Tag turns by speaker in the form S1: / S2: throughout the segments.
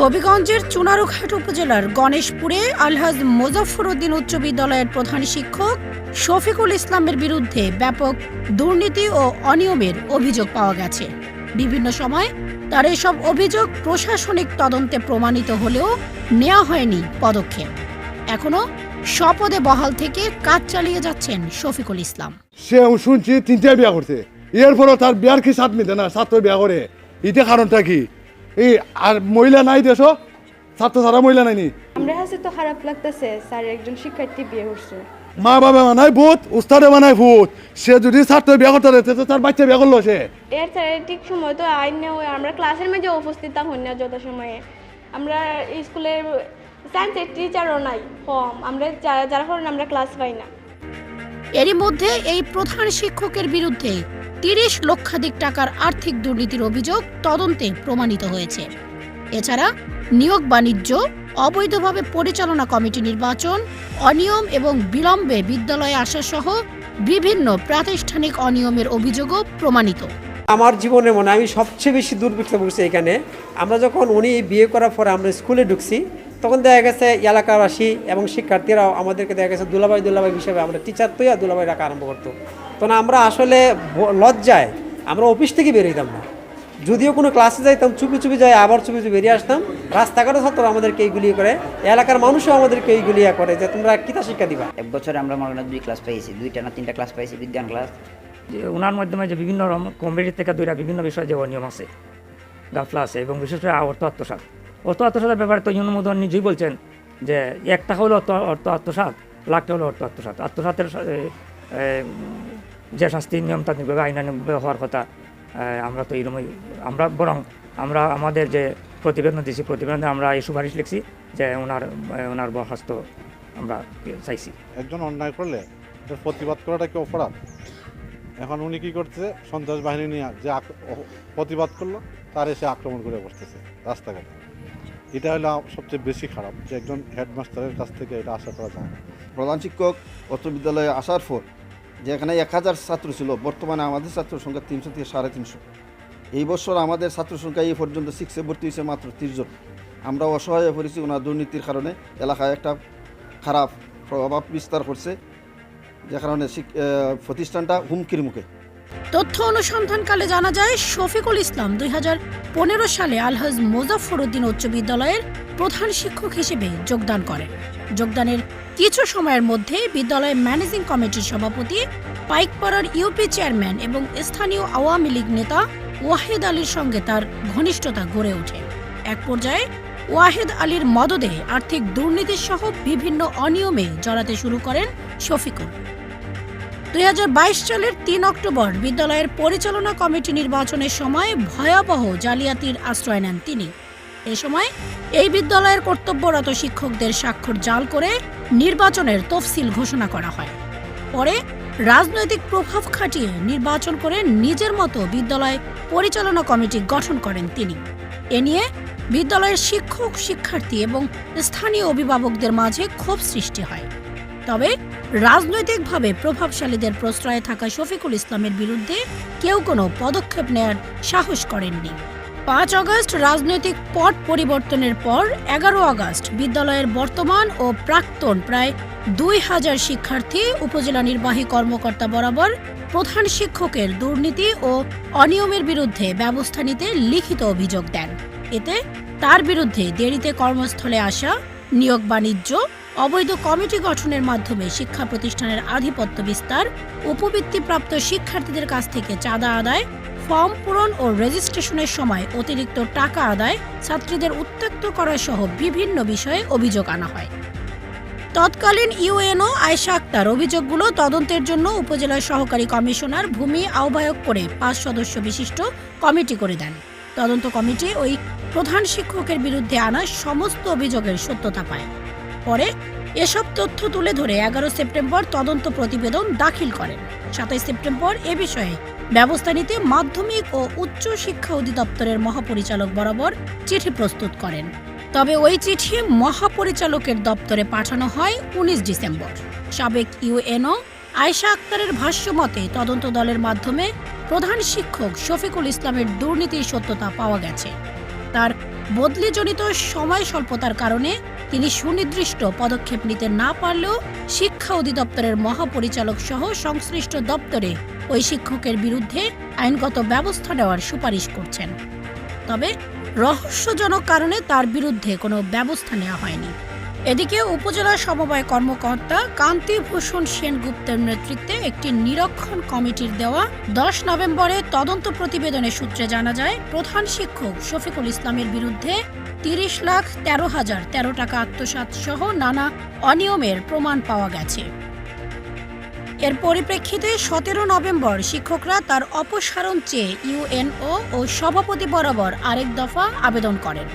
S1: হবিগঞ্জের চুনারুঘাট উপজেলার গণেশপুরে আলহাজ মোজাফর উদ্দিন উচ্চ বিদ্যালয়ের প্রধান শিক্ষক শফিকুল ইসলামের বিরুদ্ধে ব্যাপক দুর্নীতি ও অনিয়মের অভিযোগ পাওয়া গেছে। বিভিন্ন সময় তার এসব অভিযোগ প্রশাসনিক তদন্তে প্রমাণিত হলেও নেওয়া হয়নি পদক্ষেপ। এখনও স্বপদে বহাল থেকে কাজ চালিয়ে যাচ্ছেন শফিকুল ইসলাম।
S2: সে শুনছি তিনটে বিয়া করছে। এরপরও তার বিয়ার কি সাথ মিটে না? ছাত্র বিয়া করে। এটা কারণটা কি? এই আর মহিলা নাই দেশ ছাত্র ছাড়া মহিলা নাইনি।
S3: আমরা কাছে তো খারাপ লাগতেছে স্যার একজন শিক্ষার্থী বিয়ে করছে।
S2: মা বাবা বানায় ভূত উস্তাদে বানায় ভূত। সে যদি ছাত্র বিয়া করতে রেতে তো তার বাচ্চা বিয়া করল সে।
S3: এর স্যার ঠিক সময় তো আইন নেওয়া আমরা ক্লাসের মাঝে উপস্থিত থাকুন না যত সময়ে। আমরা স্কুলের সায়েন্সের টিচারও নাই কম। আমরা যারা যারা কারণে আমরা ক্লাস পাই না।
S1: এরই মধ্যে এই প্রধান শিক্ষকের বিরুদ্ধে তিরিশ লক্ষাধিক টাকার আর্থিক দুর্নীতির অভিযোগ তদন্তে প্রমাণিত হয়েছে। এছাড়া নিয়োগ বাণিজ্য, অবৈধভাবে পরিচালনা কমিটি নির্বাচন, অনিয়ম এবং বিলম্বে বিদ্যালয়ে আসা সহ বিভিন্ন প্রাতিষ্ঠানিক অনিয়মের অভিযোগও প্রমাণিত।
S4: আমার জীবনে মনে আমি সবচেয়ে বেশি দুর্ভিক্ষে পড়ছি এখানে। আমরা যখন উনি বিয়ে করার পরে আমরা স্কুলে ঢুকছি তখন দেখা গেছে এলাকাবাসী এবং শিক্ষার্থীরাও আমাদেরকে দেখা গেছে দুলাভাই দুলাভাই হিসেবে আমরা টিচার তো দুলাভাই রাখা আরম্ভ করতো। তখন আমরা আসলে লজ্জায় আমরা অফিস থেকে বেরোইতাম না। যদিও কোনো ক্লাসে যাইতাম, চুপি চুপি যাই, আবার চুপি চুপি বেরিয়ে আসতাম। রাস্তাঘাটে ছাত্র আমাদেরকে এইগুলি করে, এলাকার মানুষও আমাদেরকে এইগুলি করে যে তোমরা কিতা শিক্ষা দিবা।
S5: এক বছরে আমরা মনে দুই ক্লাস পাইছি, দুইটা না তিনটা ক্লাস পাইছি, বিজ্ঞান ক্লাস
S6: ওনার মাধ্যমে যে বিভিন্ন কমিটি থেকে দুইটা বিভিন্ন বিষয়ে যে অনিয়ম আছে, গাফলা আছে এবং বিশেষ করে অর্থ আত্মসাত অর্থ আত্মসাতের ব্যাপারে তো অনুমোদন নিজেই বলছেন যে এক টাকা হলো অর্থ অর্থ আত্মসাত, লাখ টাকা হলো অর্থ আত্মসাত। আত্মসাতের যে শাস্তি নিয়মতান্ত্রিকভাবে আইনানুগভাবে হওয়ার কথা আমরা তো এরকমই আমরা বরং আমরা আমাদের যে প্রতিবেদন দিয়েছি প্রতিবেদনে আমরা এই সুপারিশ লিখছি যে ওনার ওনার বরখাস্ত আমরা চাইছি।
S7: একজন অন্যায় করলে প্রতিবাদ করাটা কি অপরাধ? এখন উনি কী করছে? সন্ত্রাস বাহিনী নিয়ে যে প্রতিবাদ করল, তার এসে আক্রমণ করে বসতেছে রাস্তাঘাটে। এটা হলো সবচেয়ে বেশি খারাপ যে একজন হেডমাস্টারের কাছ থেকে এটা আশা করা যায় না।
S8: প্রধান শিক্ষক অত্র বিদ্যালয়ে আসার পর যে এখানে এক হাজার ছাত্র ছিল, বর্তমানে আমাদের ছাত্র সংখ্যা তিনশো থেকে সাড়ে তিনশো। এই বছর আমাদের ছাত্র সংখ্যা এই পর্যন্ত সিক্সে ভর্তি হয়েছে মাত্র জন। আমরা অসহায় হয়ে পড়েছি ওনার দুর্নীতির কারণে। এলাকায় একটা খারাপ প্রভাব বিস্তার করছে, যে কারণে প্রতিষ্ঠানটা হুমকির মুখে।
S1: তথ্য অনুসন্ধানকালে জানা যায়, শফিকুল ইসলাম দুই হাজার পনেরো সালে আলহাজ মোজাফর উদ্দিন উচ্চ বিদ্যালয়ের প্রধান শিক্ষক হিসেবে যোগদান করেন। যোগদানের কিছু সময়ের মধ্যে বিদ্যালয়ের ম্যানেজিং কমিটির সভাপতি, পাইকপাড়ার ইউপি চেয়ারম্যান এবং স্থানীয় আওয়ামী লীগ নেতা ওয়াহিদ আলীর সঙ্গে তার ঘনিষ্ঠতা গড়ে ওঠে। এক পর্যায়ে ওয়াহিদ আলীর মদদে আর্থিক দুর্নীতি সহ বিভিন্ন অনিয়মে জড়াতে শুরু করেন শফিকুল। দুই হাজার বাইশ সালের তিন অক্টোবর বিদ্যালয়ের পরিচালনা কমিটি নির্বাচনের সময় ভয়াবহ জালিয়াতির আশ্রয় নেন তিনি। এ সময় এই বিদ্যালয়ের কর্তব্যরত শিক্ষকদের স্বাক্ষর জাল করে নির্বাচনের তফসিল ঘোষণা করা হয়। পরে রাজনৈতিক প্রভাব খাটিয়ে নির্বাচন করে নিজের মতো বিদ্যালয় পরিচালনা কমিটি গঠন করেন তিনি। এ নিয়ে বিদ্যালয়ের শিক্ষক, শিক্ষার্থী এবং স্থানীয় অভিভাবকদের মাঝে ক্ষোভ সৃষ্টি হয়। তবে রাজনৈতিকভাবে প্রভাবশালীদের প্রশ্রয়ে থাকা শফিকুল ইসলামের বিরুদ্ধে কেউ কোনো পদক্ষেপ নেয়ার সাহস করেননি। পাঁচ অগস্ট রাজনৈতিক পট পরিবর্তনের পর এগারো আগস্ট বিদ্যালয়ের বর্তমান ও প্রাক্তন প্রায় দুই হাজার শিক্ষার্থী, উপজেলা নির্বাহী কর্মকর্তা বরাবর প্রধান শিক্ষকের দুর্নীতি ও অনিয়মের বিরুদ্ধে ব্যবস্থা নিতে লিখিত অভিযোগ দেন। এতে তার বিরুদ্ধে দেরিতে কর্মস্থলে আসা, নিয়োগ বাণিজ্য অবৈধ কমিটি গঠনের মাধ্যমে শিক্ষা প্রতিষ্ঠানের আধিপত্য বিস্তার উপবৃত্তিপ্রাপ্ত শিক্ষার্থীদের কাছ থেকে চাঁদা আদায়, ফর্ম পূরণ ও রেজিস্ট্রেশনের সময় অতিরিক্ত টাকা আদায় ছাত্রীদের উত্ত্যক্ত করা সহ বিভিন্ন বিষয়ে অভিযোগ আনা হয়। তৎকালীন ইউএনও আয়শা আক্তার অভিযোগগুলো তদন্তের জন্য উপজেলার সহকারী কমিশনার ভূমি আহ্বায়ক করে পাঁচ সদস্য বিশিষ্ট কমিটি করে দেন। তদন্ত কমিটি ওই প্রধান শিক্ষকের বিরুদ্ধে আনা সমস্ত অভিযোগের সত্যতা পায়। পরে এসব তথ্য তুলে ধরে এগারো সেপ্টেম্বর তদন্ত প্রতিবেদন দাখিল করেন। সাতাইশ সেপ্টেম্বর এ বিষয়ে ব্যবস্থা নিতে মাধ্যমিক ও উচ্চ শিক্ষা অধিদপ্তরের মহাপরিচালক বরাবর চিঠি প্রস্তুত করেন। তবে ওই চিঠি মহাপরিচালকের দপ্তরে পাঠানো হয় উনিশ ডিসেম্বর। সাবেক ইউএনও আয়শা আক্তারের ভাষ্য মতে তদন্ত দলের মাধ্যমে প্রধান শিক্ষক শফিকুল ইসলামের দুর্নীতির সত্যতা পাওয়া গেছে। তার বদলিজনিত সময় স্বল্পতার কারণে তিনি সুনির্দিষ্ট পদক্ষেপ নিতে না পারলেও শিক্ষা অধিদপ্তরের মহাপরিচালক সহ সংশ্লিষ্ট দপ্তরে ওই শিক্ষকের বিরুদ্ধে আইনগত ব্যবস্থা নেওয়ার সুপারিশ করছেন। তবে রহস্যজনক কারণে তার বিরুদ্ধে কোনো ব্যবস্থা নেওয়া হয়নি। এদিকে উপজেলা সমবায় কর্মকর্তা কান্তিভূষণ সেনগুপ্তের নেতৃত্বে একটি নিরক্ষণ কমিটির দেওয়া দশ নভেম্বরে তদন্ত প্রতিবেদনের সূত্রে জানা যায়, প্রধান শিক্ষক শফিকুল ইসলামের বিরুদ্ধে তিরিশ লাখ তেরো হাজার তেরো টাকা আত্মসাৎ সহ নানা অনিয়মের প্রমাণ পাওয়া গেছে। এর পরিপ্রেক্ষিতে সতেরো নভেম্বর শিক্ষকরা তার অপসারণ চেয়ে ইউএনও ও সভাপতি বরাবর আরেক দফা আবেদন করেন।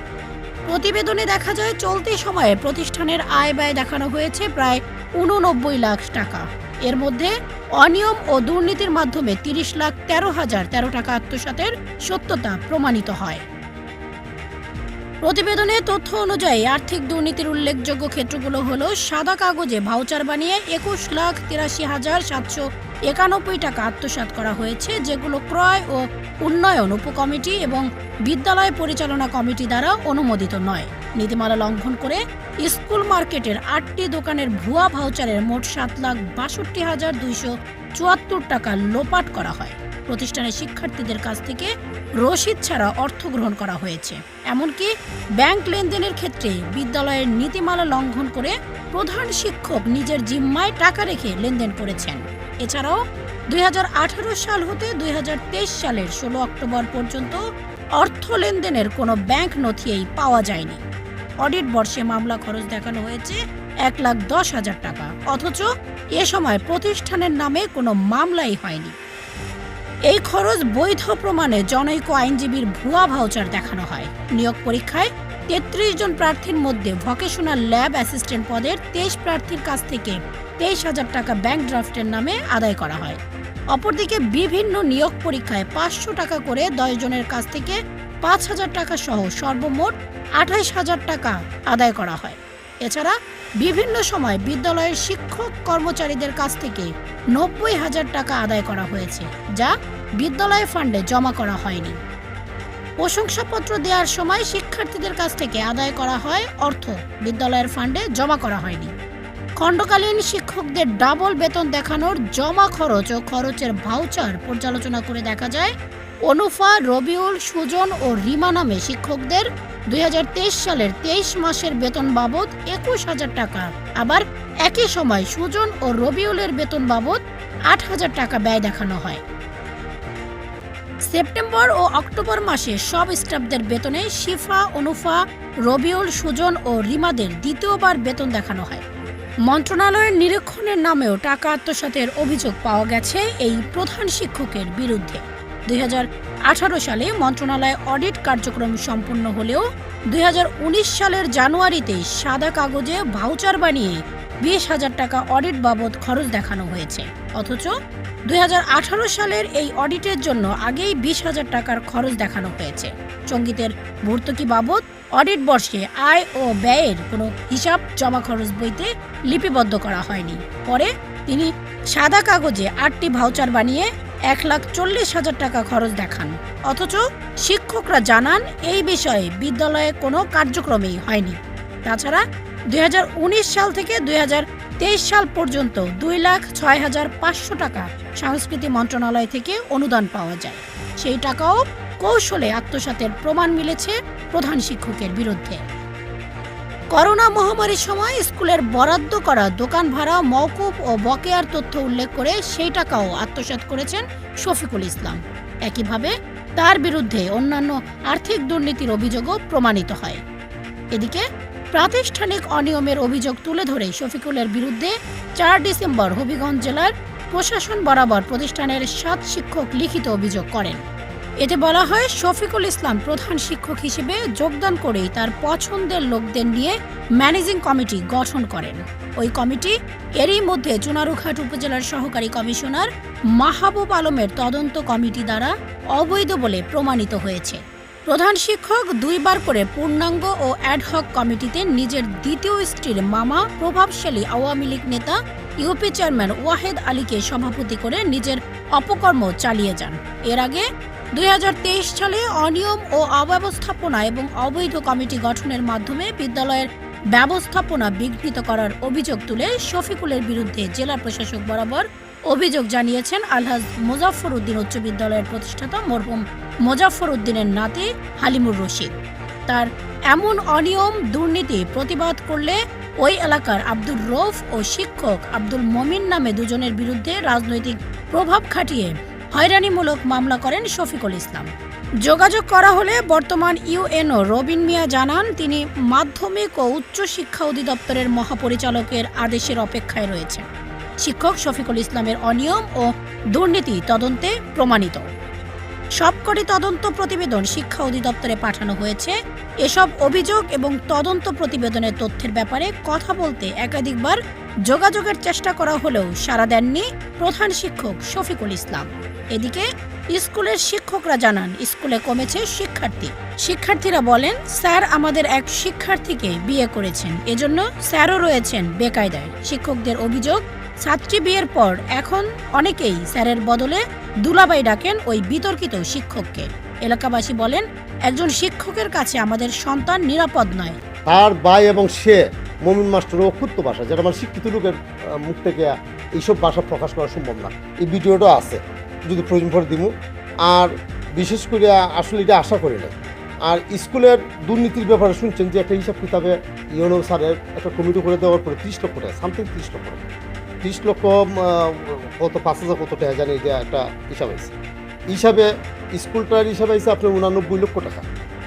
S1: প্রতিবেদনে দেখা যায়, চলতি সময়ে প্রতিষ্ঠানের আয় ব্যয় দেখানো হয়েছে প্রায় উননব্বই লাখ টাকা। এর মধ্যে অনিয়ম ও দুর্নীতির মাধ্যমে তিরিশ লাখ তেরো হাজার তেরো টাকা আত্মসাতের সত্যতা প্রমাণিত হয়। প্রতিবেদনে তথ্য অনুযায়ী আর্থিক দুর্নীতির উল্লেখযোগ্য ক্ষেত্রগুলো হলো সাদা কাগজে ভাউচার বানিয়ে একুশ লাখ তিরাশি হাজার সাতশো একানব্বই টাকা আত্মসাৎ করা হয়েছে, যেগুলো ক্রয় ও উন্নয়ন উপকমিটি এবং বিদ্যালয় পরিচালনা কমিটি দ্বারা অনুমোদিত নয়। নীতিমালা লঙ্ঘন করে স্কুল মার্কেটের আটটি দোকানের ভুয়া ভাউচারের মোট সাত লাখ বাষট্টি হাজার দুইশো চুয়াত্তর টাকা লোপাট করা হয়। প্রতিষ্ঠানের শিক্ষার্থীদের কাছ থেকে রসিদ ছাড়া অর্থ গ্রহণ করা হয়েছে। এমনকি ব্যাংক লেনদেনের ক্ষেত্রে বিদ্যালয়ের নীতিমালা লঙ্ঘন করে প্রধান শিক্ষক নিজের জিম্মায় টাকা রেখে লেনদেন করেছেন। এছাড়াও দুই হাজার আঠারো সাল হতে দুই হাজার তেইশ সালের ষোলো অক্টোবর পর্যন্ত অর্থ লেনদেনের কোনো ব্যাংক নথিয়েই পাওয়া যায়নি। অডিট বর্ষে মামলা খরচ দেখানো হয়েছে এক লাখ দশ হাজার টাকা। অথচ এ সময় প্রতিষ্ঠানের নামে কোনো মামলাই হয়নি। এই খরচ বৈধ প্রমাণে জনৈক আইনজীবীর ভুয়া ভাউচার দেখানো হয়। নিয়োগ পরীক্ষায় তেত্রিশ জন প্রার্থীর মধ্যে ভকেশনাল ল্যাব অ্যাসিস্ট্যান্ট পদের তেইশ প্রার্থীর কাছ থেকে তেইশ হাজার টাকা ব্যাংক ড্রাফটের নামে আদায় করা হয়। অপরদিকে বিভিন্ন নিয়োগ পরীক্ষায় পাঁচশো টাকা করে দশ জনের কাছ থেকে পাঁচ হাজার টাকা সহ সর্বমোট আঠাইশ হাজার টাকা আদায় করা হয়। এছাড়া বিভিন্ন সময় বিদ্যালয়ের শিক্ষক কর্মচারীদের কাছ থেকে নব্বই হাজার টাকা আদায় করা হয়েছে, যা বিদ্যালয় ফান্ডে জমা করা হয়নি। প্রশংসাপত্র দেওয়ার সময় শিক্ষার্থীদের কাছ থেকে আদায় করা হয় অর্থ। বিদ্যালয়ের ফান্ডে জমা করা হয়নি। খণ্ডকালীন শিক্ষকদের ডাবল বেতন দেখানোর জমা খরচ ও খরচের ভাউচার পর্যালোচনা করে দেখা যায়, অনুফা, রবিউল, সুজন ও রিমা নামে শিক্ষকদের দুই হাজার তেইশ সালের তেইশ মাসের বেতন বাবদ একুশ হাজার টাকা। আবার একই সময় সুজন ও রবিউলের বেতন বাবদ আট হাজার টাকা ব্যয় দেখানো হয়। সেপ্টেম্বর ও অক্টোবর মাসে সব স্টাফদের বেতনে শিফা, অনুফা, রবিউল, সুজন ও রিমাদের দ্বিতীয়বার বেতন দেখানো হয়। মন্ত্রণালয়ের নিরীক্ষণের নামেও টাকা আত্মসাতের অভিযোগ পাওয়া গেছে এই প্রধান শিক্ষকের বিরুদ্ধে। দুই হাজার আঠারো সালে মন্ত্রণালয় অডিট কার্যক্রম সম্পূর্ণ হলেও দুই হাজার উনিশ সালের জানুয়ারিতে সাদা কাগজে ভাউচার বানিয়ে বিশ হাজার টাকা অডিট বাবদ খরচ দেখানো হয়েছে। অথচ দু হাজার আঠারো সালের এই অডিটের জন্য আগেই বিশ হাজার টাকার খরচ দেখানো হয়েছে। সঙ্গীতের ভর্তুকি বাবদ অডিট বর্ষে আয় ও ব্যয়ের কোনো হিসাব জমা খরচ বইতে লিপিবদ্ধ করা হয়নি। পরে তিনি সাদা কাগজে আটটি ভাউচার বানিয়ে এক লাখ চল্লিশ হাজার টাকা খরচ দেখান। অথচ শিক্ষকরা জানান এই বিষয়ে বিদ্যালয়ে কোনো কার্যক্রমেই হয়নি। তাছাড়া দুই হাজার উনিশ সাল থেকে দুই সাল পর্যন্ত দুই লাখ ছয় হাজার পাঁচশো টাকা সংস্কৃতি মন্ত্রণালয় থেকে অনুদান পাওয়া যায়। সেই টাকাও কৌশলে আত্মসাতের প্রমাণ মিলেছে প্রধান শিক্ষকের বিরুদ্ধে। করোনা মহামারীর সময় স্কুলের বরাদ্দ করা দোকান ভাড়া, মওকুফ ও বকেয়ার তথ্য উল্লেখ করে সেই টাকাও আত্মসাৎ করেছেন শফিকুল ইসলাম। একইভাবে তার বিরুদ্ধে অন্যান্য আর্থিক দুর্নীতির অভিযোগও প্রমাণিত হয়। এদিকে প্রাতিষ্ঠানিক অনিয়মের অভিযোগ তুলে ধরে শফিকুলের বিরুদ্ধে চার ডিসেম্বর হবিগঞ্জ জেলার প্রশাসন বরাবর প্রতিষ্ঠানের সাত শিক্ষক লিখিত অভিযোগ করেন। এতে বলা হয়, শফিকুল ইসলাম প্রধান শিক্ষক হিসেবে যোগদান করেই তার পছন্দের লোকদের নিয়ে ম্যানেজিং কমিটি গঠন করেন। ওই কমিটি এরই মধ্যে চুনারুঘাট উপজেলার সহকারী কমিশনার মাহবুব আলমের তদন্ত কমিটি দ্বারা অবৈধ বলে প্রমাণিত হয়েছে। প্রধান শিক্ষক দুইবার করে পূর্ণাঙ্গ ও অ্যাডহক কমিটিতে নিজের দ্বিতীয় স্ত্রীর মামা, প্রভাবশালী আওয়ামী লীগ নেতা, ইউপি চেয়ারম্যান ওয়াহেদ আলীকে সভাপতি করে নিজের অপকর্ম চালিয়ে যান। এর আগে দুই হাজার তেইশ সালে অনিয়ম ও অব্যবস্থাপনা এবং অবৈধ কমিটি গঠনের মাধ্যমে বিদ্যালয়ের ব্যবস্থাপনা বিঘ্নিত করার অভিযোগ তুলে শফিকুলের বিরুদ্ধে জেলা প্রশাসক বরাবর অভিযোগ জানিয়েছেন আলহাজ মোজাফর উদ্দিন উচ্চ বিদ্যালয়ের প্রতিষ্ঠাতা মরহুম মোজাফর উদ্দিনের নাতি হালিমুর রশিদ। তার এমন অনিয়ম, দুর্নীতি প্রতিবাদ করলে ওই এলাকার আব্দুর রৌফ ও শিক্ষক আব্দুল মমিন নামে দুজনের বিরুদ্ধে রাজনৈতিক প্রভাব খাটিয়ে হয়রানিমূলক মামলা করেন শফিকুল ইসলাম। যোগাযোগ করা হলে বর্তমান ইউএনও রবিন মিয়া জানান, তিনি মাধ্যমিক ও উচ্চ শিক্ষা অধিদপ্তরের মহাপরিচালকের আদেশের অপেক্ষায় রয়েছেন। শিক্ষক শফিকুল ইসলামের অনিয়ম ও দুর্নীতি তদন্তে প্রমাণিত। সবকটি তদন্ত প্রতিবেদন শিক্ষা অধিদপ্তরে পাঠানো হয়েছে। এসব অভিযোগ এবং তদন্ত প্রতিবেদনের তথ্যের ব্যাপারে কথা বলতে একাধিকবার যোগাযোগের চেষ্টা করা হলেও সাড়া দেননি প্রধান শিক্ষক শফিকুল ইসলাম। এদিকে, স্কুলের শিক্ষকরা জানান, স্কুলে কমেছে শিক্ষার্থী। শিক্ষার্থীরা বলেন, স্যার আমাদের এক শিক্ষার্থীকে বিয়ে করেছেন। এজন্য স্যারও রয়েছেন বেকায়দায়। শিক্ষকদের অভিযোগ ছাত্রী বিয়ের পর এখন অনেকেই স্যারের বদলে দুলাবাই ডাকেন ওই বিতর্কিত শিক্ষককে। এলাকাবাসী বলেন, একজন শিক্ষকের কাছে আমাদের সন্তান নিরাপদ নয়।
S9: তার ভাই এবং সে মমিন মাস্টারের অক্ষুত্ত ভাষা, যেটা আমার শিক্ষিত লোকের মুখ থেকে এইসব ভাষা প্রকাশ করা সম্ভব না। এই ভিডিওটা আছে, যদি প্রয়োজন পড়ে দিব আর বিশেষ করে আসলে এটা আশা করি না আর স্কুলের দুর্নীতির ব্যাপারে শুনছেন যে একটা হিসাব কিতাবে ইউনো স্যারের একটা কমিটি করে দেওয়ার পরে ত্রিশ লক্ষ টাকা সামথিং ত্রিশ লক্ষ টাকা। ত্রিশ লক্ষ কত, পাঁচ হাজার কত টাকা, জানি এটা একটা হিসাব আছে। হিসাবে স্কুলটার হিসাব আছে আপনার উনানব্বই লক্ষ টাকা।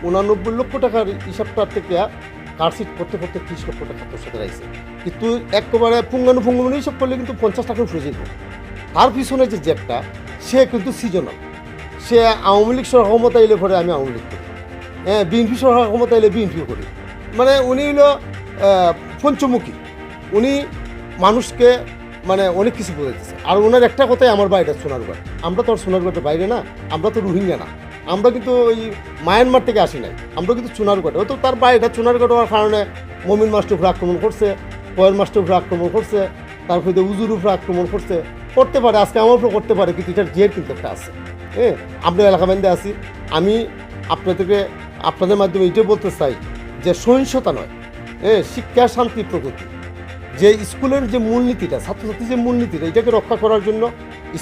S9: উনানব্বই লক্ষ টাকার হিসাবটার থেকে কারশিট করতে করতে ত্রিশ লক্ষ টাকা তোর সাথে রাখছে কিন্তু একেবারে পুঙ্গানু পুঙ্গানু হিসাব করলে কিন্তু পঞ্চাশ টাকা উঠে যেত তার পিছনে যে জেটটা, সে কিন্তু সিজনাল সে আওয়ামী লীগ সরকার ক্ষমতা এলে পরে আমি আওয়ামী লীগ করি। হ্যাঁ বিএনপি সরকার ক্ষমতা এলে বিএনপি করি। মানে উনি হলো পঞ্চমুখী। উনি মানুষকে মানে অনেক কিছু বোঝাইতেছে আর ওনার একটা কথাই আমার বাড়িটা সোনারগড়। আমরা তো আর সোনারগড়ের বাইরে না, আমরা তো রোহিঙ্গা না। আমরা কিন্তু ওই মায়ানমার থেকে আসি নাই। আমরা কিন্তু চুনারগড়ে হয়তো তার বাড়িটা চুনারগড় হওয়ার কারণে মমিন মাস্টার উপরে আক্রমণ করছে কয়েল মাস্টার উপরে আক্রমণ করছে তারপরে উজুর উপরে আক্রমণ করছে। করতে পারে, আজকে আমার উপরে করতে পারে, কিন্তু এটার জের কিন্তু একটা আছে। হ্যাঁ আমরা এলাকা বান্ধে আছি। আমি আপনাদেরকে, আপনাদের মাধ্যমে এটাই বলতে চাই যে সহিংসতা নয়। হ্যাঁ শিক্ষা শান্তি প্রগতি যে স্কুলের যে মূলনীতিটা ছাত্রছাত্রীর যে মূলনীতিটা এটাকে রক্ষা করার জন্য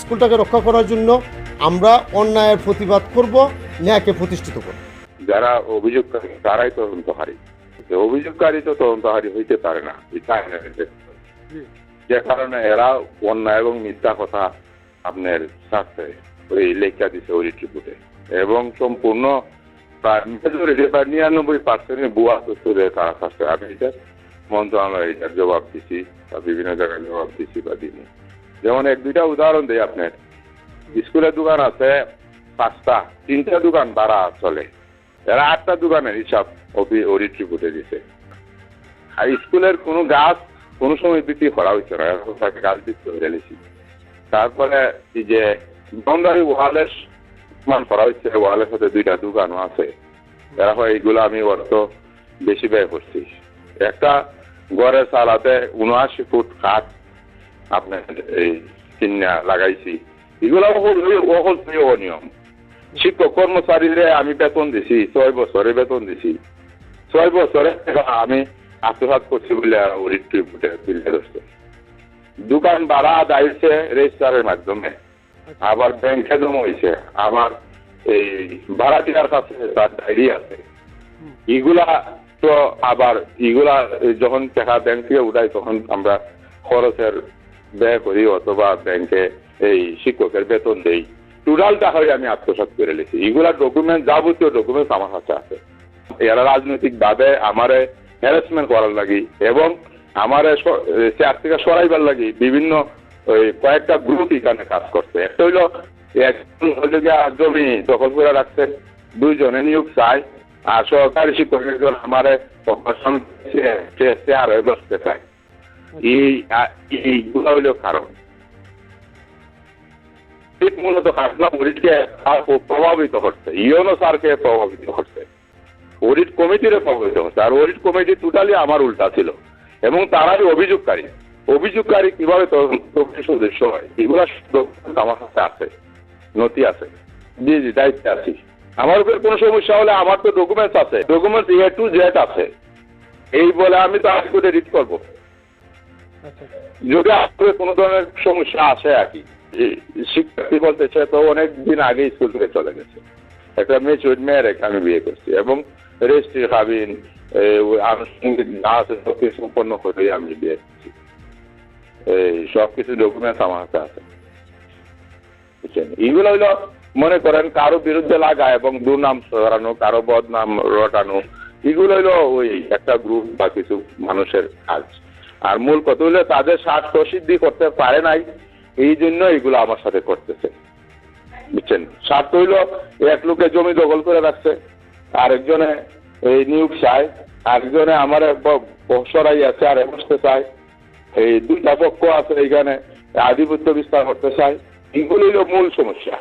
S9: স্কুলটাকে রক্ষা করার জন্য আমরা অন্যায়ের প্রতিবাদ করব ন্যায়কে প্রতিষ্ঠিত করব।
S10: যারা অভিযোগকারী তারাই তদন্তকারী অভিযোগকারী তো তদন্তকারী হইতে পারে না যে কারণে এরা অন্যায় এবং মিথ্যা কথা আপনার স্বার্থে ওই লেখা দিছে ওই রিপোর্টে। এবং সম্পূর্ণ প্রায় মেজরিটি প্রায় নিরানব্বই পার্সেন্ট বুয়া তথ্যদের তারা স্বাস্থ্য আমি এটা মন্ত্রণালয় এটার জবাব দিছি বা বিভিন্ন জায়গায় জবাব দিছি বা দিনি যেমন এক দুইটা উদাহরণ দিই আপনার। স্কুলের দোকান আছে, পাঁচটা, তিনটা দোকান ভাড়া চলে। এরা আটটা দোকানের হিসাব অডিট রিপোর্টে দিছে। আর স্কুলের কোনো গাছ কোনো সময় বিক্রি করা হয়েছে না এখন তাকে গাছ বিক্রি করে নিয়েছি তারপরে যে বাউন্ডারি ওয়ালের নির্মাণ করা হচ্ছে ওয়ালের সাথে দুইটা দোকানও আছে। এরা হয় এইগুলো আমি অর্থ বেশি ব্যয় করছি। একটা ঘরের সালাতে উনআশি ফুট কাঠ আপনার এই চিন্না লাগাইছি। এগুলো অকল অনিয়ম। শিক্ষক কর্মচারীরে আমি বেতন দিছি ছয় বছরে বেতন দিছি। ছয় বছরে আমি আত্মসাত করছি বলে অডিট তুলে ধরছে। দোকান ভাড়া আদায় হয়েছে রেজিস্টারের মাধ্যমে। আবার ব্যাংকে জমা হয়েছে আবার এই ভাড়াটিয়ার কাছে তার ডায়েরি আছে। এগুলা তো আবার এগুলা যখন টাকা ব্যাংক থেকে উঠাই, তখন আমরা খরচের ব্যয় করি, অথবা ব্যাংকে এই শিক্ষকের বেতন দেই। টোটালটা হয়ে আমি আত্মসাৎ করে লিখি। এগুলা ডকুমেন্ট যাবতীয় ডকুমেন্ট আমার কাছে আছে। এরা রাজনৈতিক ভাবে আমারে হ্যারাসমেন্ট করার লাগি, এবং আমার চেয়ার থেকে সরাইবার লাগি। বিভিন্ন ওই কয়েকটা গ্রুপ এখানে কাজ করছে। একটা হইল একজন জমি দখল করে রাখছে, দুইজনে নিয়োগ চায়। হইল কারণ। মূলত প্রভাবিত করছে। প্রভাবিত করছে। কমিটিরে প্রভাবিত আর অডিট কমিটি টোটালি আমার উল্টা ছিল। এবং তারাই অভিযোগকারী। অভিযোগকারী কীভাবে সদস্য হয়? এগুলো আমার কাছে আছে। নথি আছে। জি জি, দায়িত্বে আছি। আমার উপর কোনো সমস্যা হলে আমার তো ডকুমেন্টস আছে। ডকুমেন্টস এ টু জেড আছে। এই বলে আমি তো আজ করে রিড করব। যদি আপনার কোনো ধরনের সমস্যা আসে আর কি শিক্ষার্থী বলতে সে তো অনেক দিন আগে স্কুল থেকে চলে গেছে। একটা মেয়ে রেখে আমি বিয়ে করছি এবং রেজিস্ট্রি খাবিন আনুষ্ঠানিক যা আছে সব কিছু সম্পন্ন করেই আমি বিয়ে করছি। এই সব কিছু ডকুমেন্টস আমার কাছে। আছে বুঝছেন? এইগুলো হইল মনে করেন কারও বিরুদ্ধে লাগা এবং দুর্নাম ছড়ানো, কারও বদনাম রটানো, এগুলো হইল ওই একটা গ্রুপ বা কিছু মানুষের কাজ। আর মূল কথা হইল তাদের স্বার্থ সিদ্ধি করতে পারে নাই, এই জন্য এগুলো আমার সাথে করতেছে। বুঝছেন? স্বার্থ হইল এক লোকে জমি দখল করে রাখছে, আরেকজনে এই নিয়োগ চায়, আরেকজনে আমার সরাই আছে, আর বসতে চায়। এই দুইটা পক্ষ আছে এইখানে আধিপত্য বিস্তার করতে চায়। এগুলো মূল সমস্যা।